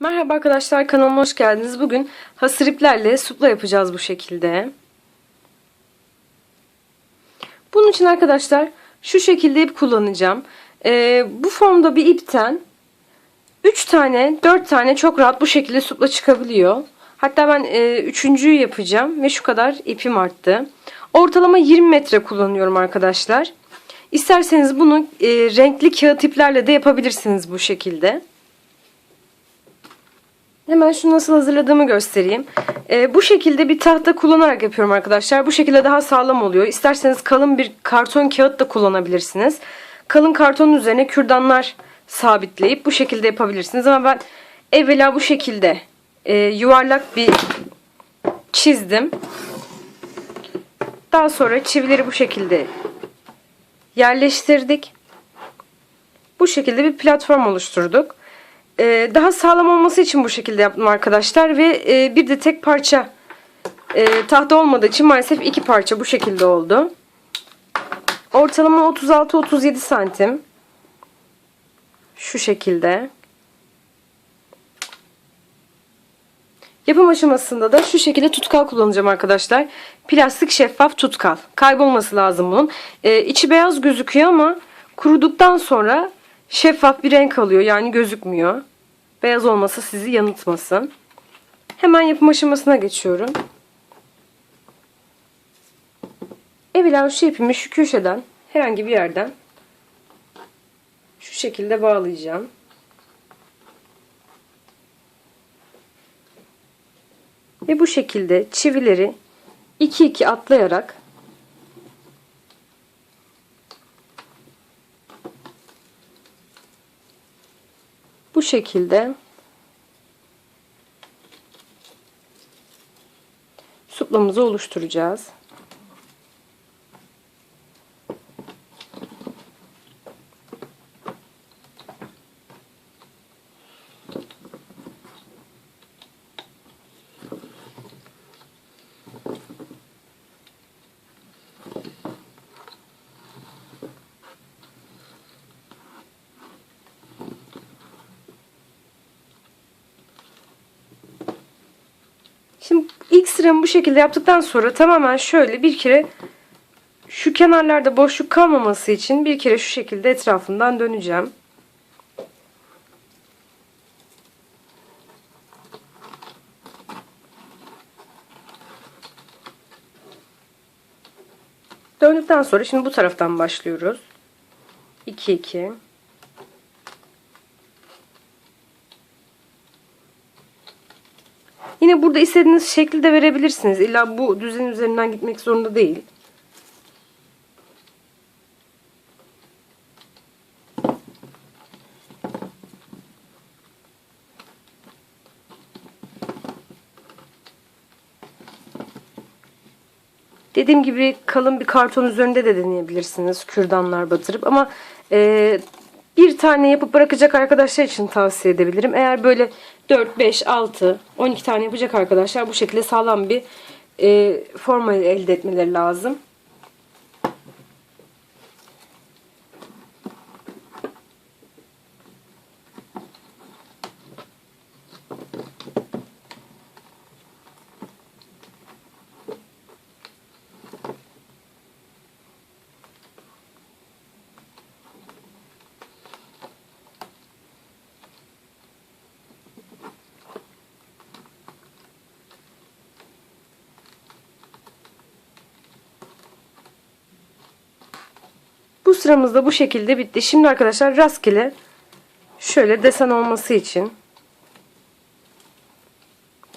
Merhaba arkadaşlar kanalıma hoş geldiniz. Bugün hasır iplerle supla yapacağız bu şekilde. Bunun için arkadaşlar şu şekilde ip kullanacağım. Ee, bu formda bir ipten 3 tane 4 tane çok rahat bu şekilde supla çıkabiliyor. Hatta ben e, üçüncüyü yapacağım ve şu kadar ipim arttı. Ortalama 20 metre kullanıyorum arkadaşlar. İsterseniz bunu e, renkli kağıt iplerle de yapabilirsiniz bu şekilde. Hemen şunu nasıl hazırladığımı göstereyim. Ee, bu şekilde bir tahta kullanarak yapıyorum arkadaşlar. Bu şekilde daha sağlam oluyor. İsterseniz kalın bir karton kağıt da kullanabilirsiniz. Kalın kartonun üzerine kürdanlar sabitleyip bu şekilde yapabilirsiniz. Ama ben evvela bu şekilde e, yuvarlak bir çizdim. Daha sonra çivileri bu şekilde yerleştirdik. Bu şekilde bir platform oluşturduk. Ee, daha sağlam olması için bu şekilde yaptım arkadaşlar ve e, bir de tek parça e, tahta olmadığı için maalesef iki parça bu şekilde oldu. Ortalama 36-37 santim. Şu şekilde. Yapım aşamasında da şu şekilde tutkal kullanacağım arkadaşlar. Plastik şeffaf tutkal. Kaybolması lazım bunun. Ee, içi beyaz gözüküyor ama kuruduktan sonra şeffaf bir renk alıyor. Yani gözükmüyor. Beyaz olması sizi yanıltmasın. Hemen yapım aşamasına geçiyorum. Evvela şu ipimi şu köşeden herhangi bir yerden şu şekilde bağlayacağım. Ve bu şekilde çivileri 2 2 atlayarak şekilde suplamızı oluşturacağız. Şimdi ilk sıramı bu şekilde yaptıktan sonra tamamen şöyle bir kere şu kenarlarda boşluk kalmaması için bir kere şu şekilde etrafından döneceğim. Döndükten sonra şimdi bu taraftan başlıyoruz. 2 2 Yine burada istediğiniz şekli de verebilirsiniz. İlla bu düzen üzerinden gitmek zorunda değil. Dediğim gibi kalın bir karton üzerinde de deneyebilirsiniz. Kürdanlar batırıp ama e, bir tane yapıp bırakacak arkadaşlar için tavsiye edebilirim. Eğer böyle 4, 5, 6, 12 tane yapacak arkadaşlar bu şekilde sağlam bir e, forma elde etmeleri lazım. Bu sıramız da bu şekilde bitti. Şimdi arkadaşlar rastgele şöyle desen olması için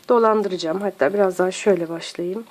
dolandıracağım. Hatta biraz daha şöyle başlayayım.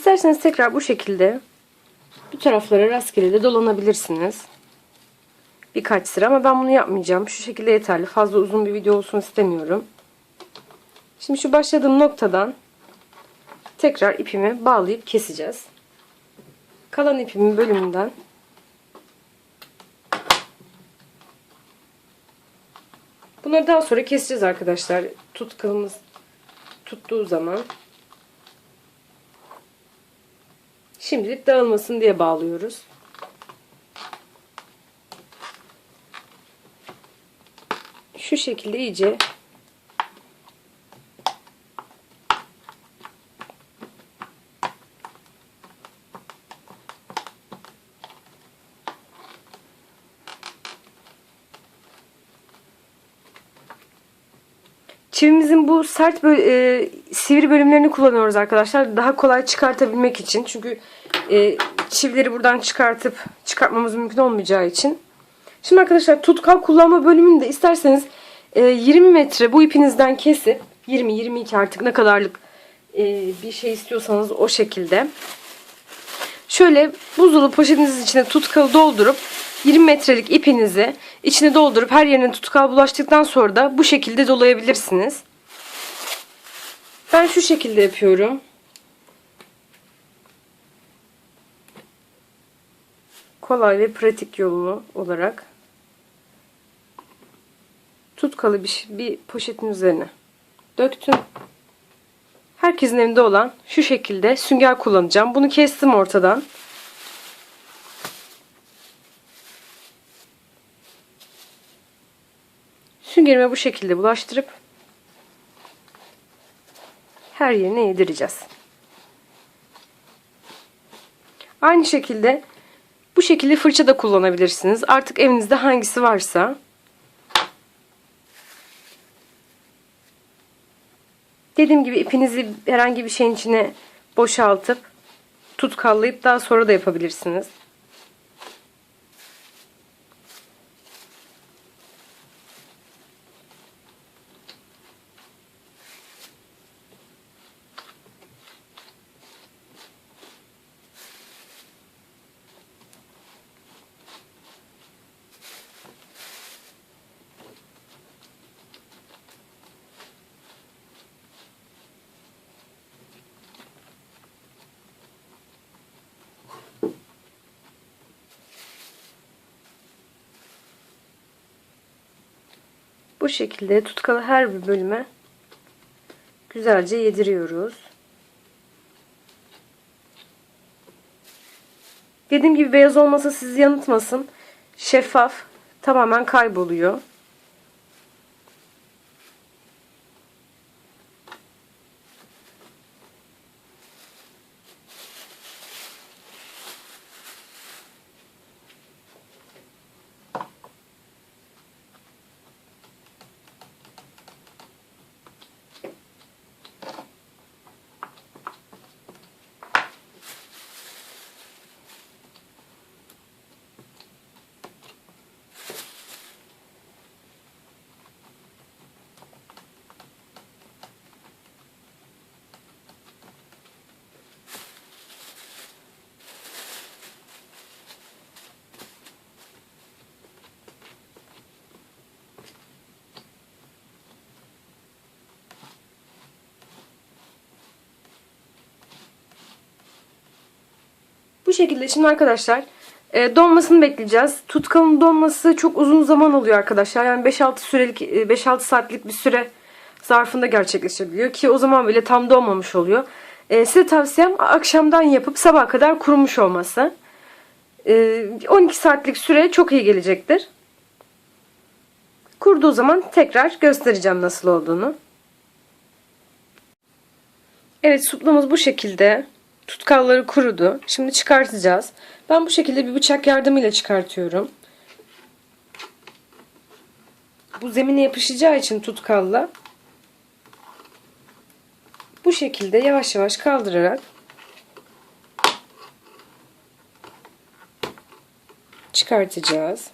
İsterseniz tekrar bu şekilde bu taraflara rastgele de dolanabilirsiniz. Birkaç sıra ama ben bunu yapmayacağım. Şu şekilde yeterli. Fazla uzun bir video olsun istemiyorum. Şimdi şu başladığım noktadan tekrar ipimi bağlayıp keseceğiz. Kalan ipimin bölümünden Bunları daha sonra keseceğiz arkadaşlar. Tutkalımız tuttuğu zaman. Şimdilik dağılmasın diye bağlıyoruz. Şu şekilde iyice Çivimizin bu sert böl- e, sivri bölümlerini kullanıyoruz arkadaşlar. Daha kolay çıkartabilmek için. Çünkü e, çivileri buradan çıkartıp çıkartmamız mümkün olmayacağı için. Şimdi arkadaşlar tutkal kullanma bölümünü de isterseniz e, 20 metre bu ipinizden kesip 20-22 artık ne kadarlık e, bir şey istiyorsanız o şekilde. Şöyle buzdolabı poşetinizin içine tutkalı doldurup 20 metrelik ipinizi içine doldurup her yerine tutkal bulaştıktan sonra da bu şekilde dolayabilirsiniz. Ben şu şekilde yapıyorum. Kolay ve pratik yolu olarak tutkalı bir, bir poşetin üzerine döktüm. Herkesin evinde olan şu şekilde sünger kullanacağım. Bunu kestim ortadan. Süngerime bu şekilde bulaştırıp her yerine yedireceğiz. Aynı şekilde bu şekilde fırça da kullanabilirsiniz. Artık evinizde hangisi varsa. Dediğim gibi ipinizi herhangi bir şeyin içine boşaltıp tutkallayıp daha sonra da yapabilirsiniz. Bu şekilde tutkalı her bir bölüme güzelce yediriyoruz. Dediğim gibi beyaz olmasa sizi yanıltmasın. Şeffaf tamamen kayboluyor. Bu şekilde şimdi arkadaşlar e, donmasını bekleyeceğiz. Tutkalın donması çok uzun zaman alıyor arkadaşlar. Yani 5-6 sürelik 5-6 saatlik bir süre zarfında gerçekleşebiliyor ki o zaman bile tam donmamış oluyor. E, size tavsiyem akşamdan yapıp sabah kadar kurumuş olması. E, 12 saatlik süre çok iyi gelecektir. Kurduğu zaman tekrar göstereceğim nasıl olduğunu. Evet suplamız bu şekilde. Tutkalları kurudu. Şimdi çıkartacağız. Ben bu şekilde bir bıçak yardımıyla çıkartıyorum. Bu zemine yapışacağı için tutkalla bu şekilde yavaş yavaş kaldırarak çıkartacağız.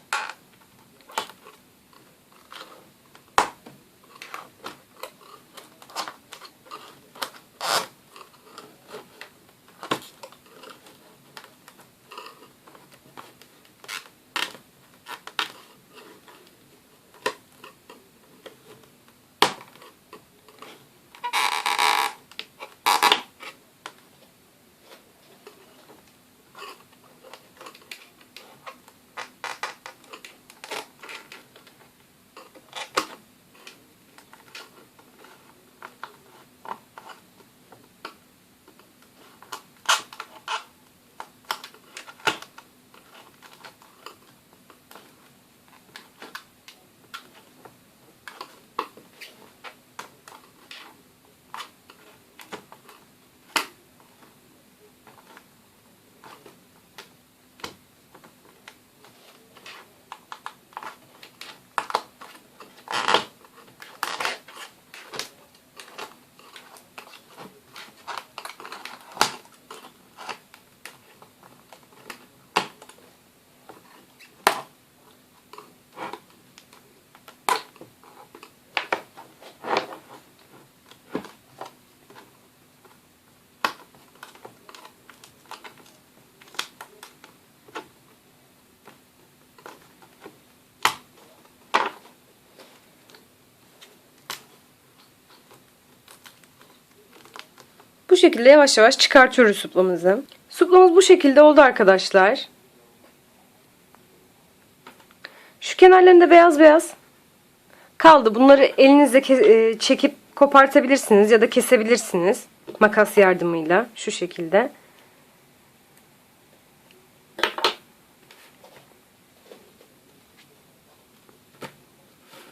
Bu şekilde yavaş yavaş çıkartıyoruz suplamızı. Suplamız bu şekilde oldu arkadaşlar. Şu kenarlarında beyaz beyaz kaldı. Bunları elinizle e, çekip kopartabilirsiniz ya da kesebilirsiniz. Makas yardımıyla şu şekilde.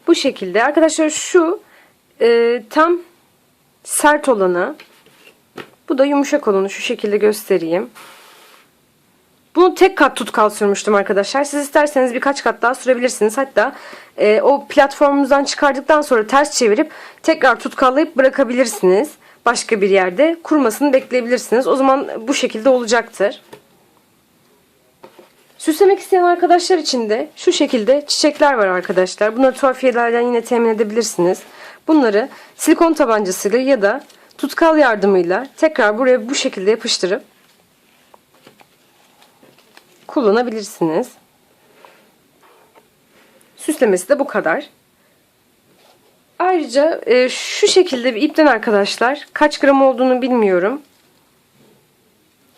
Bu şekilde. Arkadaşlar şu e, tam sert olanı. Bu da yumuşak olanı. Şu şekilde göstereyim. Bunu tek kat tutkal sürmüştüm arkadaşlar. Siz isterseniz birkaç kat daha sürebilirsiniz. Hatta e, o platformunuzdan çıkardıktan sonra ters çevirip tekrar tutkallayıp bırakabilirsiniz. Başka bir yerde kurumasını bekleyebilirsiniz. O zaman bu şekilde olacaktır. Süslemek isteyen arkadaşlar için de şu şekilde çiçekler var arkadaşlar. Bunları tuhafiyelerden yine temin edebilirsiniz. Bunları silikon tabancasıyla ya da tutkal yardımıyla tekrar buraya bu şekilde yapıştırıp kullanabilirsiniz. Süslemesi de bu kadar. Ayrıca e, şu şekilde bir ipten arkadaşlar kaç gram olduğunu bilmiyorum.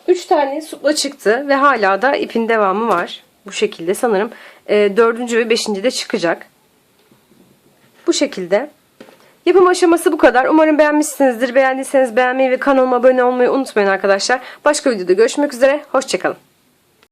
3 tane supla çıktı ve hala da ipin devamı var. Bu şekilde sanırım e, 4. ve 5. de çıkacak. Bu şekilde. Yapım aşaması bu kadar. Umarım beğenmişsinizdir. Beğendiyseniz beğenmeyi ve kanalıma abone olmayı unutmayın arkadaşlar. Başka videoda görüşmek üzere. Hoşçakalın.